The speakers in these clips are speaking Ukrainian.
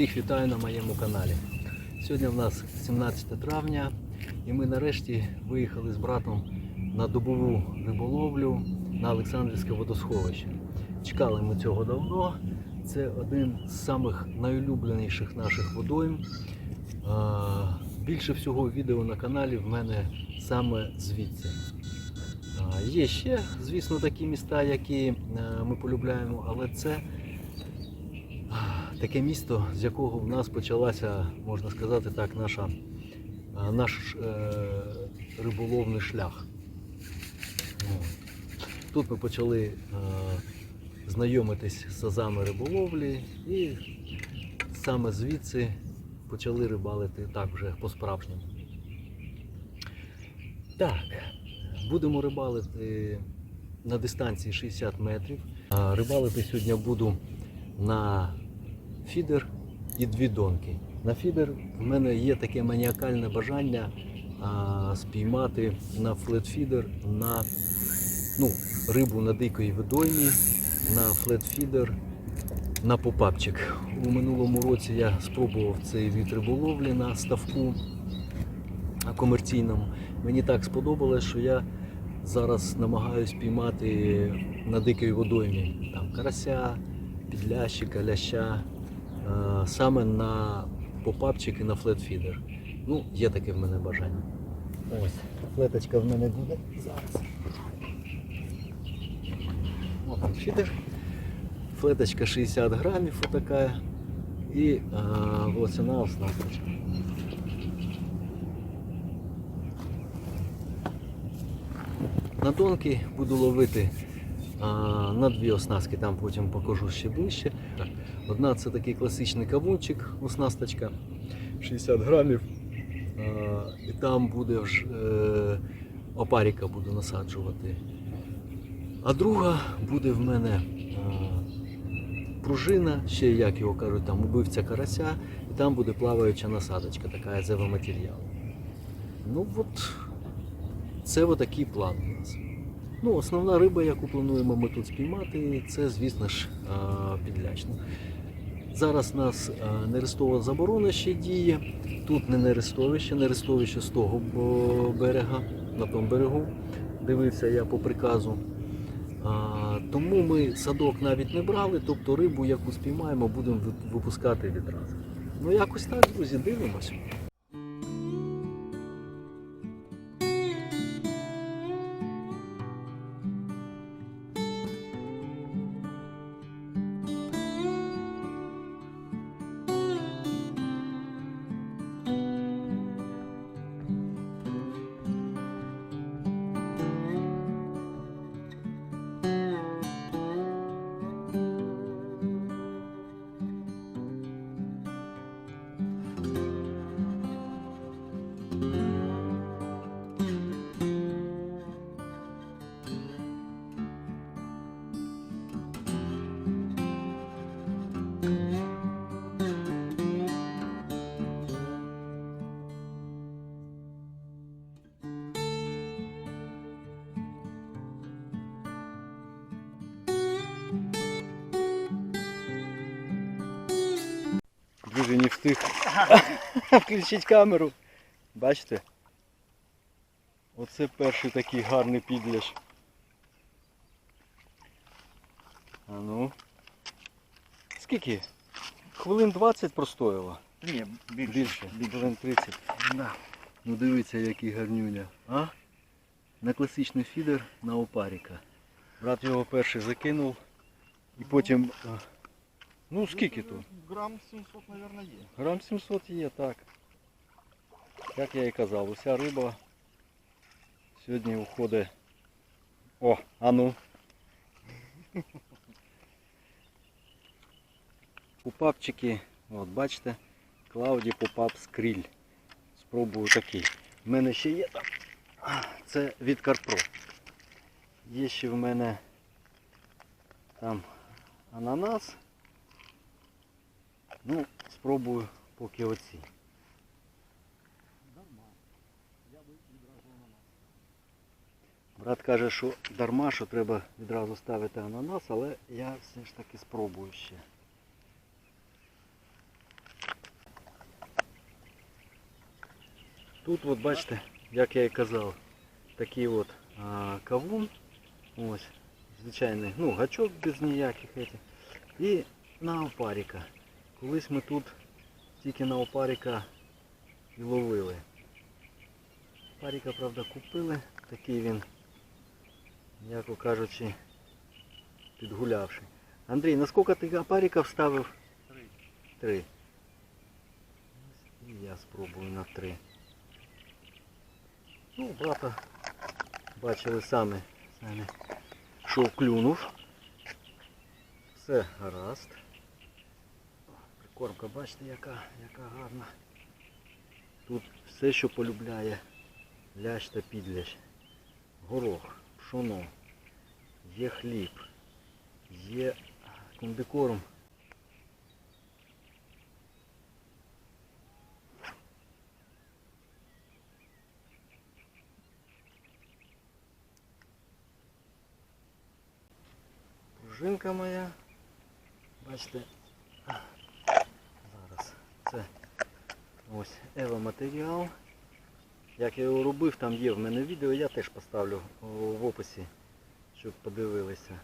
Всіх вітаю на моєму каналі. Сьогодні в нас 17 травня і ми нарешті виїхали з братом на добову риболовлю на Олександрівське водосховище. Чекали ми цього давно. Це один з самих найулюбленіших наших водойм. Більше всього відео на каналі в мене саме звідси. Є ще, звісно, такі міста, які е, ми полюбляємо, але це таке місто, з якого в нас почалася, можна сказати так, наша, наш е, риболовний шлях. Тут ми почали е, знайомитись з азами риболовлі і саме звідси почали рибалити так вже по-справжньому. Так, будемо рибалити на дистанції 60 метрів. Рибалити сьогодні буду на фідер і дві донки. На фідер в мене є таке маніакальне бажання а, спіймати на флетфідер на ну, рибу на дикої водоймі, на флетфідер, на попапчик. У минулому році я спробував цей від риболовлі на ставку комерційному. Мені так сподобалось, що я зараз намагаюсь піймати на дикій водоймі там карася, підлящика, ляща, саме на попапчик і на флетфідер. Ну, є таке в мене бажання. Ось, флеточка в мене буде зараз. Він фідер. Флеточка 60 грамів отака. І а, ось оснасточка. На донки буду ловити а, на дві оснастки, там потім покажу ще ближче. Одна це такий класичний кавунчик, оснасточка 60 грамів. А, і там буде вже опаріка буду насаджувати. А друга буде в мене а, пружина, ще як його кажуть, там убивця карася, і там буде плаваюча насадочка, така езева матеріал. Ну от це отакий план у нас. Ну, основна риба, яку плануємо ми тут спіймати, це, звісно ж, а, підляч. Ну, Зараз у нас нерестова заборона ще діє. Тут не нерестовище, нерестовище з того берега, на тому берегу. Дивився я по приказу. Тому ми садок навіть не брали, тобто рибу, яку спіймаємо, будемо випускати відразу. Ну якось так, друзі, дивимося. Друзі, не встиг включити камеру. Бачите? Оце перший такий гарний підляш. А ну. Скільки? Хвилин 20 простояло. Ні, більше. Більше. Хвилин 30. Да. Ну дивіться, який гарнюня. А? На класичний фідер на опаріка. Брат його перший закинув. І потім. А, Ну скільки тут? Грам 700, мабуть, є. Грам 700 є, так. Як я і казав, уся риба сьогодні входить. О, а ну. Пупапчики, от бачите, Клауді Попап Скріль. Спробую такий. У мене ще є там. Це від Карпро. Є ще в мене там ананас. Ну, спробую поки оці. Дарма. Брат каже, що дарма, що треба відразу ставити ананас, але я все ж таки спробую ще. Тут от бачите, як я і казав, такий от а, кавун. Ось, звичайний, ну, гачок без ніяких. І на опаріка. Колись ми тут тільки на опаріка і ловили. Опаріка, правда, купили, такий він, м'яко кажучи, підгулявший. Андрій, наскільки ти опаріка вставив? Три. Три. І я спробую на три. Ну, брата бачили самі, що клюнув. Все гаразд. Прикормка, бачите, яка, яка гарна. Тут все, що полюбляє лящ та підлящ. Горох, пшоно, є хліб, є комбікорм. Пружинка моя. Бачите, це ось Ева матеріал. Як я його робив, там є в мене відео, я теж поставлю в описі, щоб подивилися.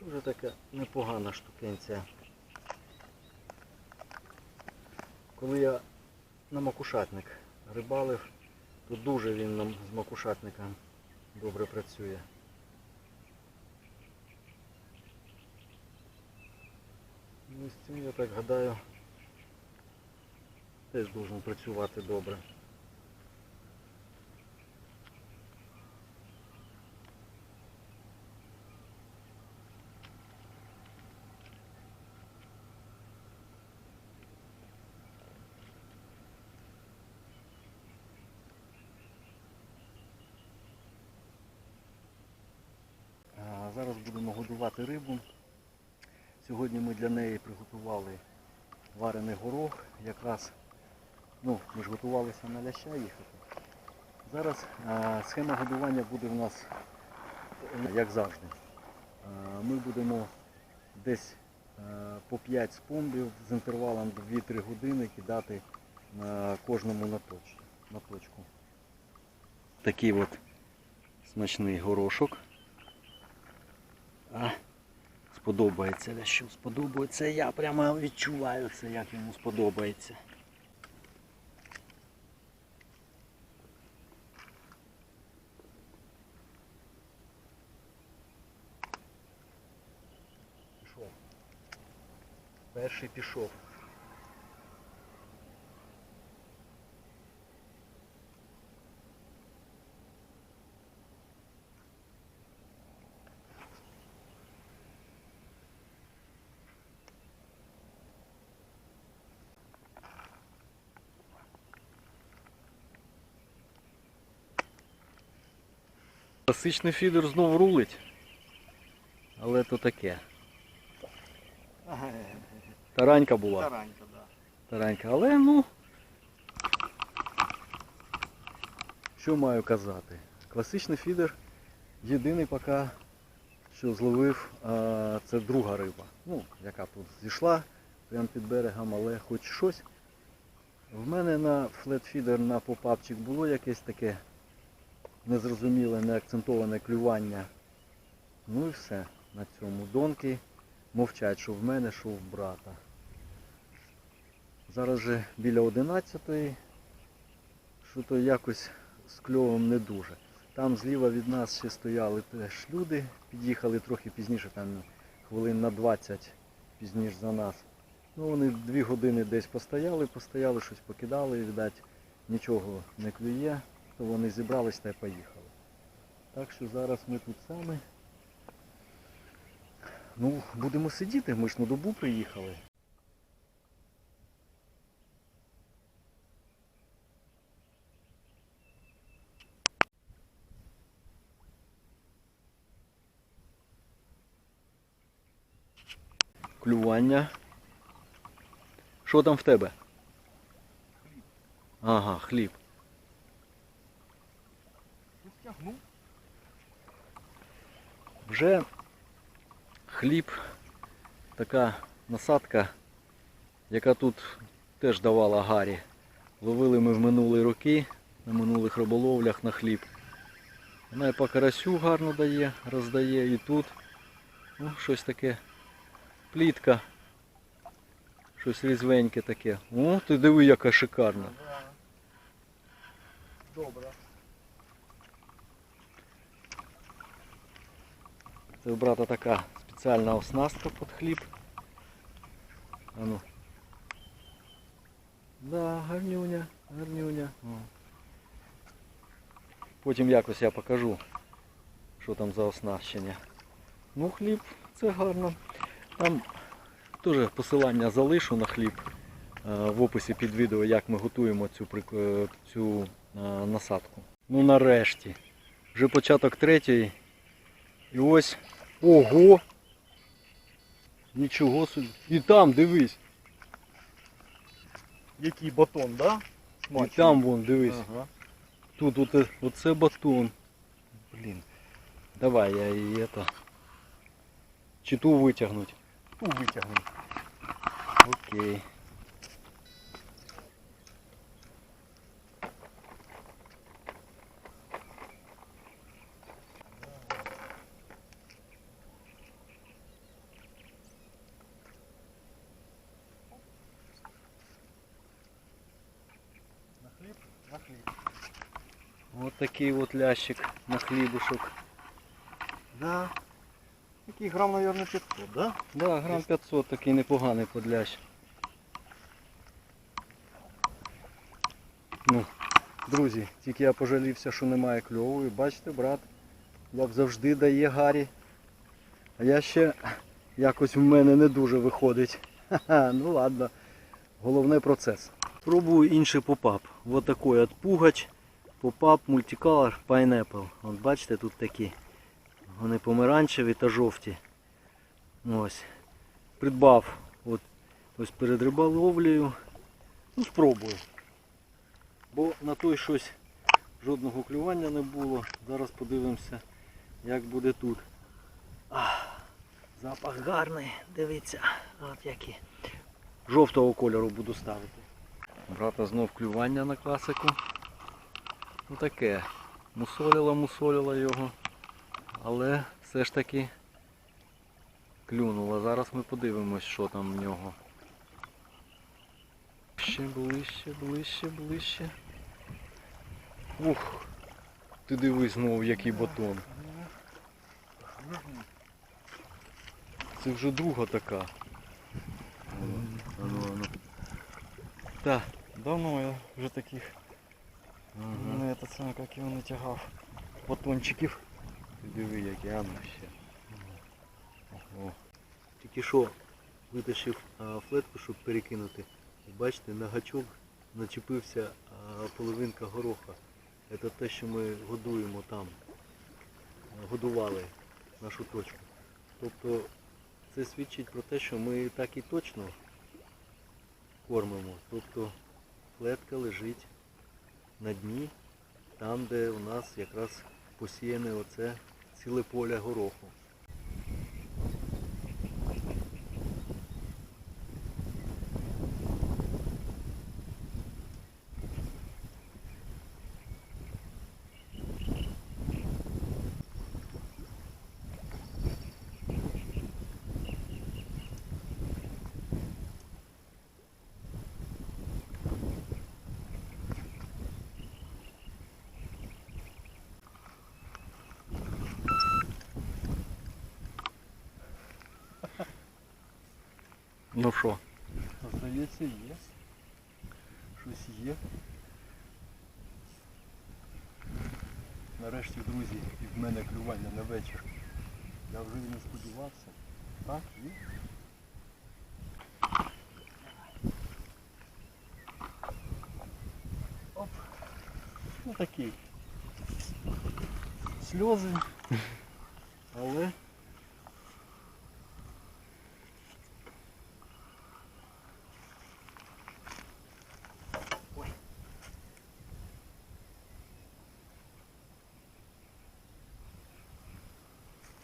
Дуже така непогана штукенція. Коли я на макушатник рибалив, то дуже він нам з макушатника добре працює. Ну, з цим, я так гадаю, теж должен працювати добре. Зараз будемо годувати рибу. Сьогодні ми для неї приготували варений горох. Якраз ну, ми ж готувалися на ляща їхати. Зараз а, схема годування буде в нас е, як завжди. А, ми будемо десь а, по 5 спомбів з інтервалом 2-3 години кидати на кожному на точку. На точку. Такий от смачний горошок. А, сподобається лящу, сподобається. Я прямо відчуваю це, як йому сподобається. Пішов. Перший пішов. Класичний фідер знов рулить. Але то таке. Таранька була. Таранька, да. Таранька. Але ну. Що маю казати? Класичний фідер єдиний поки, що зловив, а, це друга риба. Ну, яка тут зійшла прямо під берегом, але хоч щось. В мене на флетфідер на попапчик було якесь таке незрозуміле, неакцентоване клювання. Ну і все. На цьому донки мовчать, що в мене, що в брата. Зараз же біля 11-ї, що то якось з кльовом не дуже. Там зліва від нас ще стояли теж люди, під'їхали трохи пізніше, там хвилин на 20 пізніше за нас. Ну вони дві години десь постояли, постояли, щось покидали, і, видать, нічого не клює, то вони зібрались та й поїхали. Так що зараз ми тут самі. Ну, будемо сидіти, ми ж на добу приїхали. Клювання. Що там в тебе? Ага, хліб. Вже хліб, така насадка, яка тут теж давала гарі. Ловили ми в минулі роки, на минулих риболовлях на хліб. Вона і по карасю гарно дає, роздає і тут. Ну, щось таке. Плітка. Щось різвеньке таке. О, ти диви, яка шикарна. Добре. Це у брата така спеціальна оснастка під хліб. А ну. Да, гарнюня, гарнюня. О. Потім якось я покажу, що там за оснащення. Ну, хліб, це гарно. Там теж посилання залишу на хліб е, в описі під відео, як ми готуємо цю, е, цю е, насадку. Ну нарешті. Вже початок третьої. І ось. Ого! Нічого собі. І там, дивись. Який батон, да? І там вон, дивись. Ага. Тут оце, оце батон. Блін. Давай я і это. Чи ту витягнуть. Ту витягну. Окей. На хліб? На хліб. От такий от лящик на хлібушок. Да. Який грам, наверное, 500, да? Да, грам 500 такий непоганий подлящ. Ну, друзі, тільки я пожалівся, що немає кльової. Бачите, брат, як завжди дає Гаррі. А я ще якось в мене не дуже виходить. Ха-ха, ну ладно. Головне процес. Пробую інший попап. Вот такой от пугач. Попап Multicolor Pineapple. От бачите, тут такі. Вони помаранчеві та жовті. Ось. Придбав от, ось перед риболовлею. Ну, спробую. Бо на той щось жодного клювання не було. Зараз подивимося, як буде тут. Ах, запах гарний, дивіться, от які. Жовтого кольору буду ставити. Брата знов клювання на класику. Ну таке. Мусолила, мусолила його. Але все ж таки клюнула. Зараз ми подивимось, що там в нього. Ще ближче, ближче, ближче. Ух! Ти дивись знову, який батон. Це вже друга така. Ану, ану. Так. Давно я вже таких Ага. не це саме, як його не тягав. Батончиків. Диви, як я ну ще. О. Тільки що витащив флетку, щоб перекинути. Бачите, на гачок начепився половинка гороха. Це те, що ми годуємо там. Годували нашу точку. Тобто це свідчить про те, що ми так і точно кормимо. Тобто флетка лежить на дні, там, де у нас якраз посіяне оце ціле поле гороху. Ну що, Здається, є. Щось є. нарешті, друзі, і в мене клювання на вечір. Я вже не сподівався. Так, є. Оп. Ну такий. Сльози.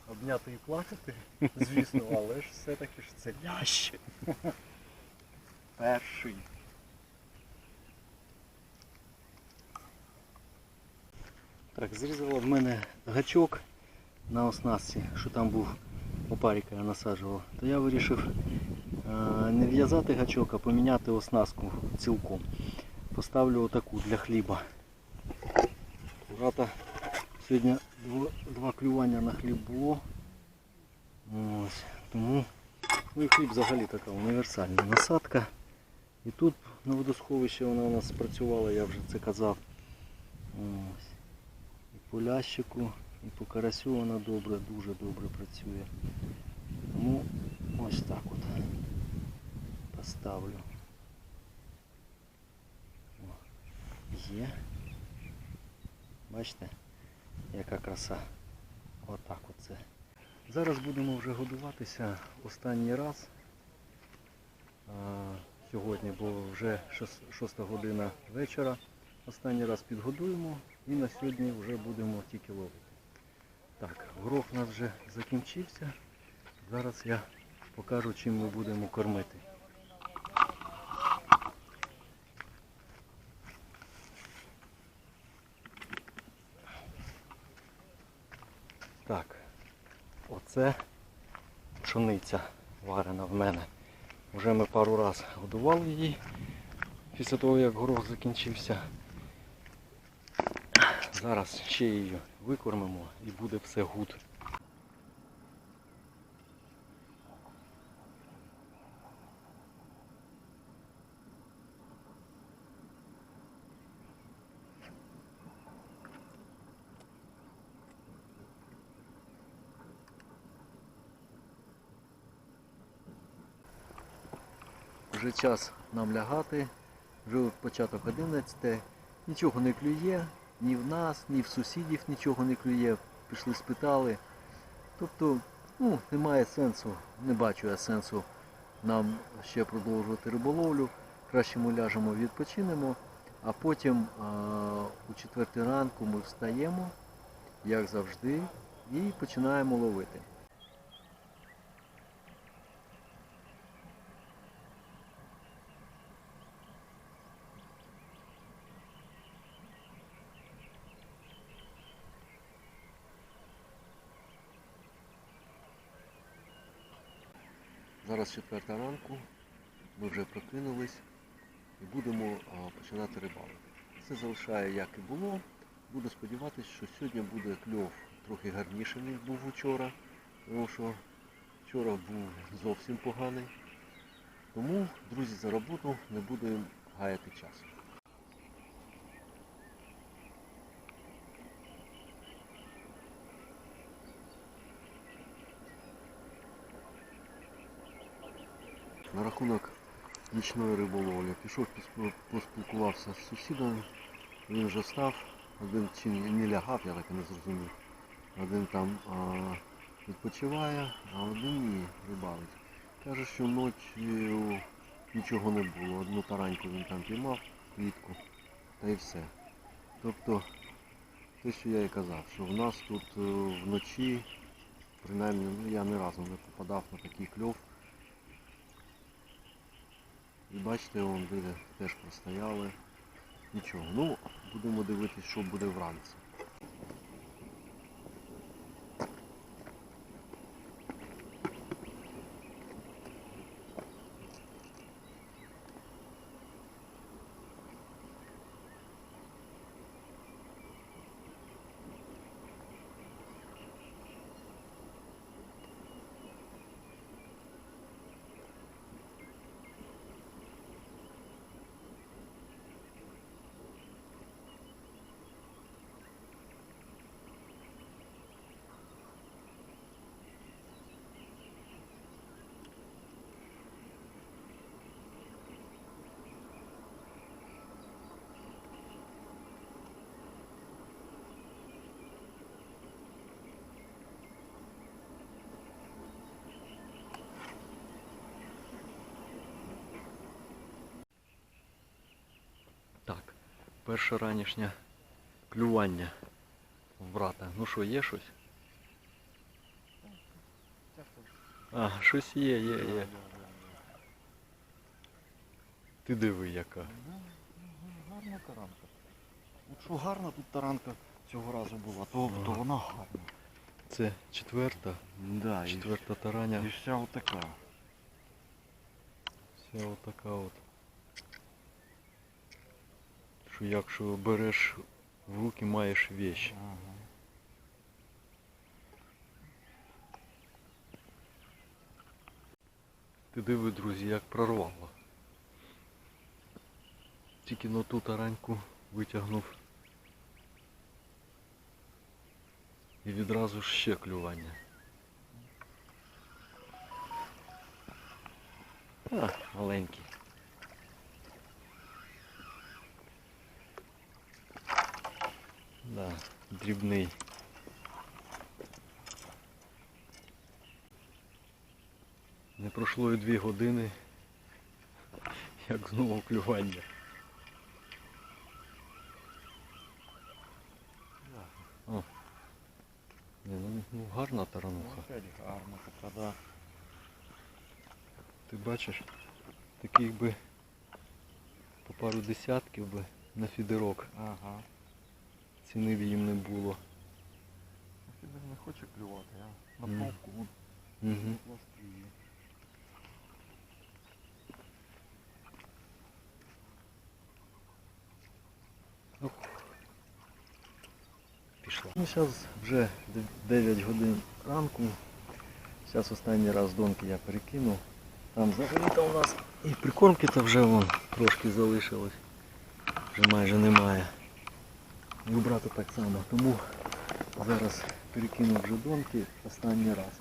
обняти і плакати, звісно, але ж все-таки ж це лящик. Перший. Так, зрізала в мене гачок на оснастці, що там був опаріка я насаджував, то я вирішив е, не в'язати гачок, а поміняти оснастку цілком. Поставлю отаку для хліба. Курата сьогодні дво- два клювання на хліб було. Ось, тому ну і хліб взагалі така універсальна насадка. І тут на водосховищі вона у нас спрацювала, я вже це казав. Ось. І по лящику, і по карасю вона добре, дуже добре працює. Тому ось так от поставлю. О, Є. Бачите, яка краса. Отак оце. Зараз будемо вже годуватися останній раз. Сьогодні, бо вже 6 година вечора. Останній раз підгодуємо і на сьогодні вже будемо тільки ловити. Так, горох у нас вже закінчився. Зараз я покажу, чим ми будемо кормити. Так, оце пшениця варена в мене. Вже ми пару раз годували її після того, як горох закінчився. Зараз ще її викормимо і буде все гуд. Вже час нам лягати, вже початок 11, нічого не клює, ні в нас, ні в сусідів нічого не клює, пішли спитали. Тобто, ну, немає сенсу, не бачу я сенсу нам ще продовжувати риболовлю. Краще ми ляжемо, відпочинемо, а потім а, у четвертій ранку ми встаємо, як завжди, і починаємо ловити. Зараз четверта ранку, ми вже прокинулись і будемо починати рибалити. Все залишає як і було. Буду сподіватися, що сьогодні буде кльов трохи гарніший, ніж був вчора, тому що вчора був зовсім поганий. Тому, друзі, за роботу не будемо гаяти часу. На рахунок нічної риболовлі. Пішов, поспілкувався з сусідом, він вже став, один чи не лягав, я так і не зрозумів. Один там а, відпочиває, а один ні, рибалить. Каже, що ночі нічого не було. Одну тараньку він там піймав, квітку, та й все. Тобто, те, що я і казав, що в нас тут е, вночі, принаймні, ну, я ні разу не попадав на такий кльов. І бачите, вон люди теж простояли. Нічого. Ну, будемо дивитися, що буде вранці. Так, перше ранішнє клювання в брата. Ну що, є щось? А, щось є, є, є. Ти диви яка. Гарна таранка. От що гарна тут таранка, цього разу була, то, то вона гарна. Це четверта, Да, четверта тараня. і вся отака. Вся отака от. Що якщо береш в руки, маєш вещь. Ти диви, друзі, як прорвало. Тільки на ту тараньку витягнув. І відразу ж ще клювання. А, маленький. Да, дрібний. Не пройшло і дві години, як знову клювання. О. Ну, ну гарна Ну, тарануха. опять гарна така, да. Ти бачиш, таких би по пару десятків би на фідерок Ага. Ціни б їм не було. Фідер не хоче клювати, а на палку вон Угу. Пішла. Ну, зараз вже 9 годин ранку. Зараз останній раз донки я перекинув. Там взагалі-то у нас і прикормки-то вже вон трошки залишилось. Вже майже немає. І брата так само. Тому зараз перекинув вже донки останній раз.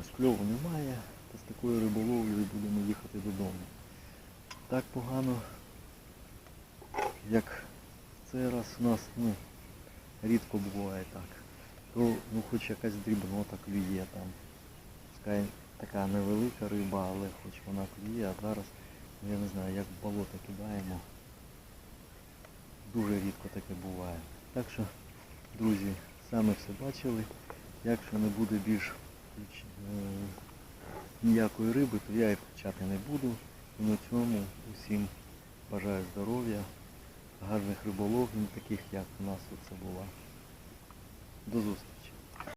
Ось кльову немає, то з такою риболовлею будемо їхати додому. Так погано, як в цей раз у нас ну, рідко буває так. То ну, хоч якась дрібнота клює там. Пускай така невелика риба, але хоч вона клює, а зараз, ну, я не знаю, як в болото кидаємо. Дуже рідко таке буває. Так що, друзі, саме все бачили. Якщо не буде більш е, ніякої риби, то я і включати не буду. І на цьому усім бажаю здоров'я, гарних риболовів, таких як у нас оце була. До зустрічі.